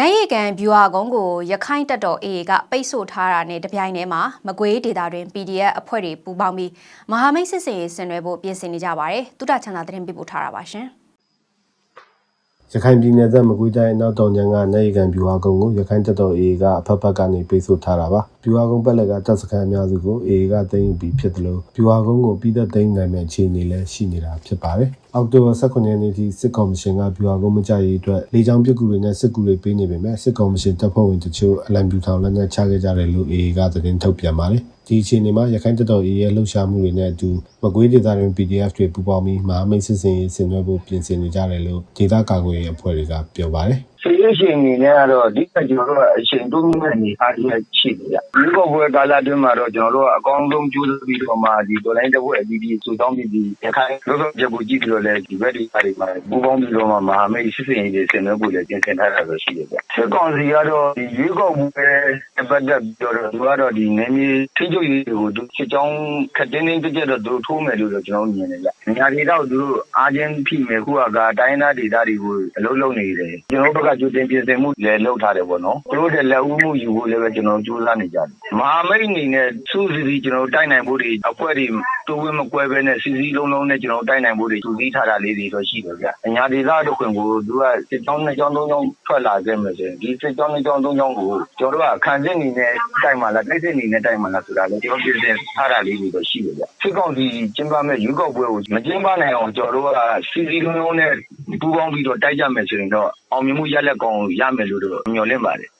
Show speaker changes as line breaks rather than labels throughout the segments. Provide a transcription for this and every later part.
နိုင်ရီကန်ဗျူဟာကုန်းကိုရခိုင်တပ်တော် AA ကပိတ်ဆို့ထားတာနဲ့တပြိုင်တည်းမှာမကွေးဒေတာတွင် PDF အဖွဲ့တွေပူးပေါင်းပြီးမဟာမိတ်စစ်စင်ရေးဆင်နွှဲဖို့ပြင်ဆင်နေကြပါတယ်။တုဒ္ဒချန်သာသတင်းပေးပို့ထားတာပါရှင်။
ရခိုင်ပြည်နယ်သက်မကွေးတိုင်းအနောက်တောင်ညံကနိုင်ရကန်ဗျူဟာကုန်းကိုရခိုင်တပ်တော် AA ကအဖက်ဖက်ကနေပိတ်ဆို့ထားတာပါ ဗျူဟာကုန်းပတ်လက်ကတပ်စခန်းအများစုကို AA ကသိမ်းယူပြီးဖြစ်တယ်လို့ဗျူဟာကုန်းကိုပြည်သက်သိမ်းနိုင်မဲ့အခြေအနေလည်းရှိနေတာဖြစ်ပါတယ်အောက်တိုဘာ18ရက်နေ့ထိစစ်ကော်မရှင်ကဗျူဟာကုန်းမကြရေးအတွက်လေကြောင်းပစ်ကူတွေနဲ့စစ်ကူတွေပေးနေပေမဲ့စစ်ကော်မရှင်တပ်ဖွဲ့ဝင်တချို့အလံပြူထောင်လက်နက်ချခဲ့ကြတယ်လို့ AA ကသတင်းထုတ်ပြန်ပါတယ်ဒီအခြေအနေမှာရခိုင်တပ်တော် AA ရဲ့လှုပ်ရှားမှုတွေနဲ့အတူမကွေးဒေသတွင် PDF တွေပူးပေါင်းပြီးမဟာမိတ်စစ်စင်ရေးဆင်နွှဲဖို့ပြင်ဆင်နေကြတယ်လို့ဒေသကာကွယ်ရေးအဖွဲ့တွေကပြောပါတယ်
စီး ရေးရှင်အနေနဲ့ကတော့အဓိကကျွန်တော်တို့ကအချိန်တိုးမြင့်နေအားဖြင့်ရှိနေကြ။ဒီကောပွဲကာလအတွင်းမှာတော့ကျွန်တော်တို့ကအကောင်းဆုံးကြိုးစားပြီးတော့မှဒီဒေါ်လိုင်းတစ်ပွဲအဒီဒီစူတောင်းပြီးဒီရခိုင်လောကချက်ကိုကြည့်ပြီးတော့လည်းဒီဘက်ဒီပါတွေမှာပူပေါင်းပြီးတော့မှမဟာမိတ်စစ်စင်ရေးတွေဆင်နွှဲဖို့လည်းပြင်ဆင်ထားတာဆိုရှိတယ်ဗျ။စစ်ကောင်စီကတော့ဒီရွေးကောက်ပွဲပတ်သက်ပြီးတော့သူကတော့ဒီနေမြေထိချုပ်ရေးတွေကိုသူစစ်ကြောင်းခက်တင်းတင်းကြက်တော့သူထိုးမယ်လို့တော့ကျွန်တော်မြင်တယ်ဗျ။ညာဒေတော့သူတို့အားချင်းဖိမယ်ခုကတိုင်းသားဒေသတွေကိုအလုံးလုံးနေတယ်။ကျွန်တော်တို့ဘက်ကကြိုတင်ပြင်ဆင်မှုလည်းလုပ်ထားတယ်ပေါ့နော်။သူတို့တဲ့လက်ဦးမှုယူဖို့လည်းပဲကျွန်တော်တို့စူးစမ်းနေကြတယ်။မဟာမိတ်အနေနဲ့စူးစီးပြီးကျွန်တော်တို့တိုက်နိုင်ဖို့တွေအဖွဲ့တွေတိုးဝင်းမကွဲပဲနဲ့စီစီလုံးလုံးနဲ့ကျွန်တော်တို့တိုက်နိုင်ဖို့တွေစူးစီးထားတာလေးတွေတော့ရှိတယ်ဗျ။ညာဒေသတို့ခွင်ကိုသူကစစ်ကြောင်းနှစ်ကြောင်းသုံးကြောင်းထွက်လာခဲ့မယ်ဆိုရင်ဒီစစ်ကြောင်းနှစ်ကြောင်းသုံးကြောင်းကိုကျွန်တော်တို့ကခံစစ်အနေနဲ့တိုက်မှလားတိုက်စစ်အနေနဲ့တိုက်မှလားဆိုတာလည်းကျွန်တော်ပြင်ဆင်ထားတာလေးတွေတော့ရှိတယ်ဗျ။စစ်ကောင်စီကျင်းပမဲ့ရွေးကောက်ပွဲကိုမကျင်းပနိုင်အောင်ကျွန်တော်တို့ကစီစီလုံးလုံးနဲ့ ပူးပေါင်းပြီးတော့တိုက်ကြမယ်ဆိုရင်တော့အောင်မြင်မှုရလက်ကောင်ရမယ်လို့တော့မျှော်လင့်ပါတယ်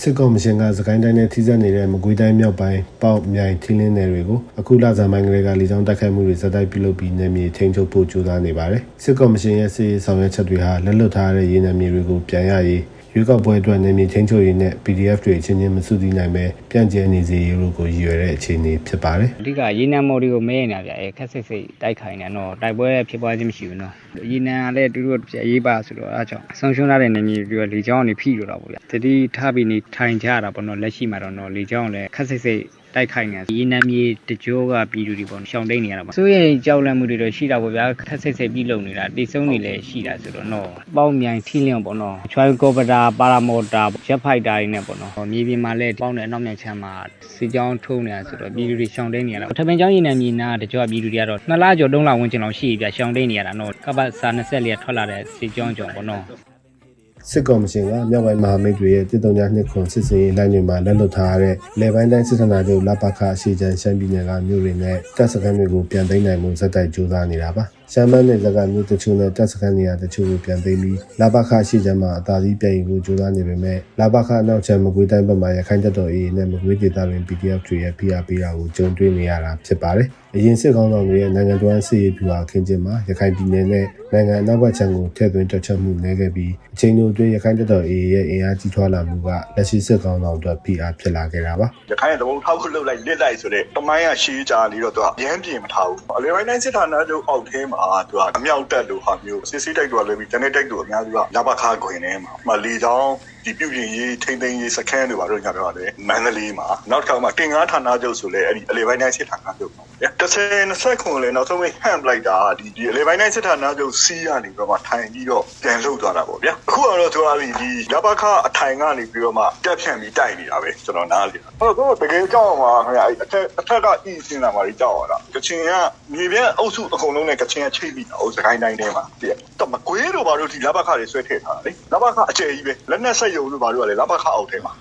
စစ်ကော်မရှင်ကစကိုင်းတိုင်းနဲ့ထိစပ်နေတဲ့မကွေးတိုင်းမြောက်ပိုင်းပေါက်မြိုင်ထင်းလင်းနယ်တွေကိုအခုလဆန်ပိုင်းကလေးကလေကြောင်းတိုက်ခိုက်မှုတွေစတိုက်ပြုလုပ်ပြီးနယ်မြေထိန်းချုပ်ဖို့ကြိုးစားနေပါတယ်စစ်ကော်မရှင်ရဲ့စစ်ရေးဆောင်ရွက်ချက်တွေဟာလက်လွတ်ထားတဲ့ရင်းနယ်မြေတွေကိုပြန်ရရေး ရွေးကောက်ပွဲအတွက်နယ်မြေချင်းချိုရေးနဲ့ PDF တွေအချင်းချင်းမစုစည်းနိုင်ပဲပြန့်ကျဲနေစေရေးတို့ကိုရည်ရွယ်တဲ့အခြေအနေဖြစ်ပါတယ်
အဓိကရေနံမော်တွေကိုမဲနေတာဗျအဲခက်စိတ်စိတ်တိုက်ခိုင်းနေတော့တိုက်ပွဲဖြစ်ပွားခြင်းမရှိဘူးနော်ရေနံကလည်းတူတူအရေးပါဆိုတော့အားကြောင့်ဆုံးရှုံးထားတဲ့နေမြေပြီးတော့လေချောင်းကနေဖိလို့တော့ဗောဗျတတိထားပြီးနေထိုင်ကြတာပေါ့နော်လက်ရှိမှာတော့နော်လေချောင်းလည်းခက်စိတ်စိတ် တိုက်ခိုက်နေရေနံမြေတကြောကပြည်သူတွေပေါ့ရှောင်းတိန်နေရတာပေါ့ဆိုရင်ကြောက်လန့်မှုတွေတော့ရှိတာပေါ့ဗျာခက်စိတ်စိတ်ပြီးလုံနေတာတိစုံနေလည်းရှိတာဆိုတော့နော်ပေါက်မြိုင်ထီလျော့ပေါ့နော်ချွိုင်းကောပတာပါရာမော်တာရက်ဖိုက်တာတွေနဲ့ပေါ့နော်မြေပြင်မှာလည်းပေါက်တဲ့အနောက်မြေချမ်းမှာစီကြောင်းထုံးနေတာဆိုတော့ပြည်သူတွေရှောင်းတိန်နေရတာထပင်ကျောင်းရေနံမြေနာတကြောပြည်သူတွေကတော့နှစ်လကျော်သုံးလဝန်းကျင်လောက်ရှိပြီဗျရှောင်းတိန်နေရတာနော်ကပတ်စာ24ရက်ထွက်လာတဲ့စီကြောင်းကြောင့်ပေါ့နော်
စစ်ကော်မရှင်ကမြောက်ပိုင်းမဟာမိတ်တွေရဲ့တည်တုံညာနှစ်ခွန်စစ်စင်ရေးလိုင်းတွေမှာလက်လွတ်ထားတဲ့လေပိုင်းတိုင်းစစ်ဌာနချုပ်လပခအရှိချမ်းရှမ်းပြည်နယ်ကမြို့တွေနဲ့တပ်စခန်းတွေကိုပြန်သိမ်းနိုင်မှုစက်တိုက်ကြိုးစားနေတာပါရှမ်းမန်းနယ်ဇက်ကမြို့တချို့နဲ့တပ်စခန်းနေရာတချို့ကိုပြန်သိမ်းပြီးလပခအရှိချမ်းမှာအသာစီးပြန်ယူဖို့ကြိုးစားနေပေမဲ့လပခအနောက်ချမ်းမကွေးတိုင်းဘက်မှာရခိုင်တပ်တော် AA နဲ့မကွေးဒေသတွင် PDF တွေရဲ့ဖိအားပေးတာကိုကြုံတွေ့နေရတာဖြစ်ပါတယ်အရင်စစ်ကောင်းဆောင်တွေရဲ့နိုင်ငံတော်စစ်ရေးပြူဟာခင်းကျင်းမှာရခိုင်ပြည်နယ်နဲ့နိုင်ငံအနောက်ဘက်ခြမ်းကိုထည့်သွင်းတက်ချက်မှုနေခဲ့ပြီးအချိန်တို့အတွင်းရခိုင်တပ်တော် AA ရဲ့အင်အားကြီးထွားလာမှုကလက်ရှိစစ်ကောင်းဆောင်တို့ဖိအားဖြစ်လာခဲ့တာပါ
ရခိုင်ရဲ့သဘောထောက်ခုလှုပ်လိုက်လစ်လိုက်ဆိုတဲ့တမိုင်းကရှေးကြနေတော့သူကရမ်းပြင်မထားဘူးအလေပိုင်းတိုင်းစစ်ဌာနချုပ်အောက်ထဲမှာသူကအမြောက်တက်လို့ဟာမျိုးစစ်စစ်တိုက်တော့လည်းပြီးတနေ့တိုက်တော့အများစုကလဘခါခွင်ထဲမှာမလီချောင်း ဒီပြုပြင်ရေးထိမ့်သိမ်းရေးစခန်းတွေပါတော့ညတော့တယ်မန္တလေးမှာနောက်တစ်ခါမှာတင်ကားဌာနချုပ်ဆိုလဲအဲ့ဒီအလေပိုင်းတိုင်းစစ်ဌာနချုပ်ပေါ့ဗျာ30 20ခုလဲနောက်ဆုံးဟမ်ပလိုက်တာဒီဒီအလေပိုင်းတိုင်းစစ်ဌာနချုပ်စီးရနေပြီးတော့မှထိုင်ပြီးတော့ပြန်လှုပ်သွားတာပေါ့ဗျာအခုကတော့သူကဒီလဘခအထိုင်ကနေပြီးတော့မှတက်ဖြန့်ပြီးတိုက်နေတာပဲကျွန်တော်နားလေဟုတ်တော့တကယ်ကြောက်မှာခင်ဗျာအထက်အထက်ကဤစင်းလာမှာကြောက်ရတာကချင်ကမြေပြန့်အုပ်စုအကုန်လုံးနဲ့ကချင်ကချိတ်ပြီးတာဟိုစကိုင်းတိုင်းထဲမှာတည်းတော့မကွေးတို့ဘာလို့ဒီလဘခတွေဆွဲထည့်ထားတာလေလဘခအကျယ်ကြီးပဲလက်နက်ဆက်ယုံတို့ဘာလို့ကလဲလဘခအောက်ထဲမှာ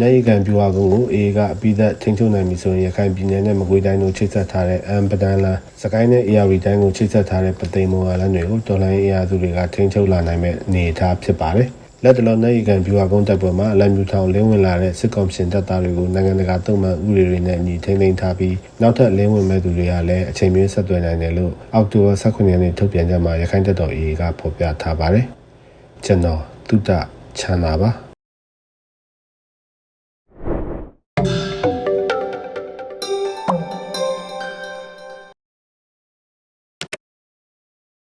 နိုင်ရကန်ပြူဟာကုန်းကို AA ကအပိသက်ထိန်းချုပ်နိုင်ပြီဆိုရင်ရခိုင်ပြည်နယ်နဲ့မကွေးတိုင်းတို့ချိတ်ဆက်ထားတဲ့အမ်ပဒန်လန်စကိုင်းနဲ့အေရီတိုင်းကိုချိတ်ဆက်ထားတဲ့ပသိမ်မော်လန်တွေကိုတော်လိုင်းအေယာစုတွေကထိန်းချုပ်လာနိုင်မဲ့အနေအထားဖြစ်ပါတယ်။လက်တလုံးနိုင်ရကန်ပြူဟာကုန်းတပ်ပွဲမှာအလံမြူထောင်လင်းဝင်လာတဲ့စစ်ကောင်ရှင်တပ်သားတွေကိုနိုင်ငံတကာတုံ့မှန်ဥပဒေတွေနဲ့အညီထိန်းသိမ်းထားပြီးနောက်ထပ်လင်းဝင်မဲ့သူတွေကလည်းအချိန်မင်းဆက်သွယ်နိုင်တယ်လို့အောက်တိုဘာ18ရက်နေ့ထုတ်ပြန်ကြမှာရခိုင်တပ်တော် AA ကဖော်ပြထားပါတယ်။ကျွန်တော်တုဒ္ဒ ချမ်းသာပါ။